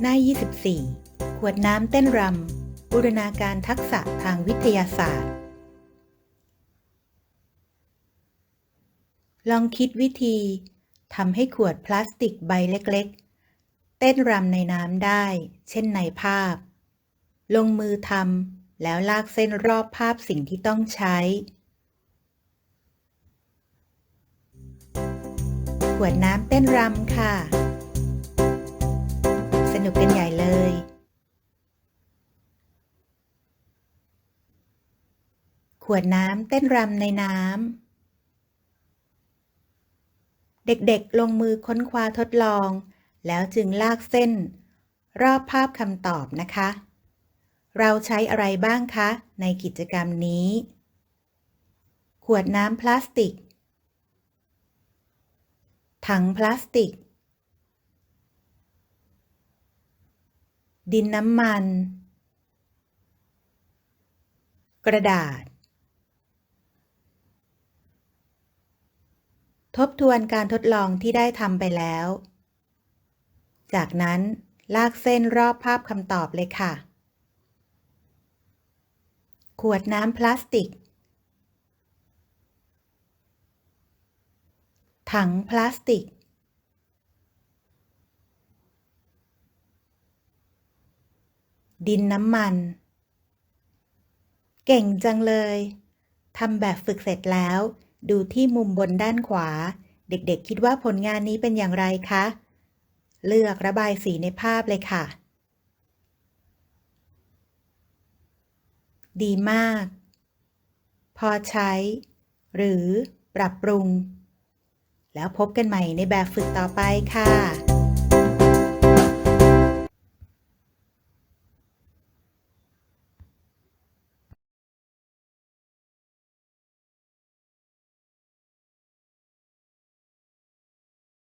หน้า 24 ขวดน้ำเต้นรำบูรณาการทักษะทางวิทยาศาสตร์ ลองคิดวิธีทำให้ขวดพลาสติกใบเล็ก ๆ เต้นรำในน้ำได้ เช่นในภาพ ลงมือทำแล้วลากเส้นรอบภาพสิ่งที่ต้องใช้ ขวดน้ำเต้นรำค่ะ นุกกันใหญ่เลยขวดน้ำเต้นรำในน้ำ เด็กๆ ลงมือค้นคว้าทดลอง แล้วจึงลากเส้น รอบภาพคำตอบนะคะ เราใช้อะไรบ้างคะ ในกิจกรรมนี้ ขวดน้ำพลาสติก ถังพลาสติก ดินน้ำมัน กระดาษ ทบทวนการทดลองที่ได้ทำไปแล้ว จากนั้นลากเส้นรอบภาพคำตอบเลยค่ะ ขวดน้ำพลาสติก ถังพลาสติก ดินน้ำมัน เก่งจังเลย ทำแบบฝึกเสร็จแล้ว ดูที่มุมบนด้านขวา เด็กๆ คิดว่าผลงานนี้เป็นอย่างไรคะ เลือกระบายสีในภาพเลยค่ะ ดีมาก พอใช้ หรือปรับปรุง แล้วพบกันใหม่ในแบบฝึกต่อไปค่ะ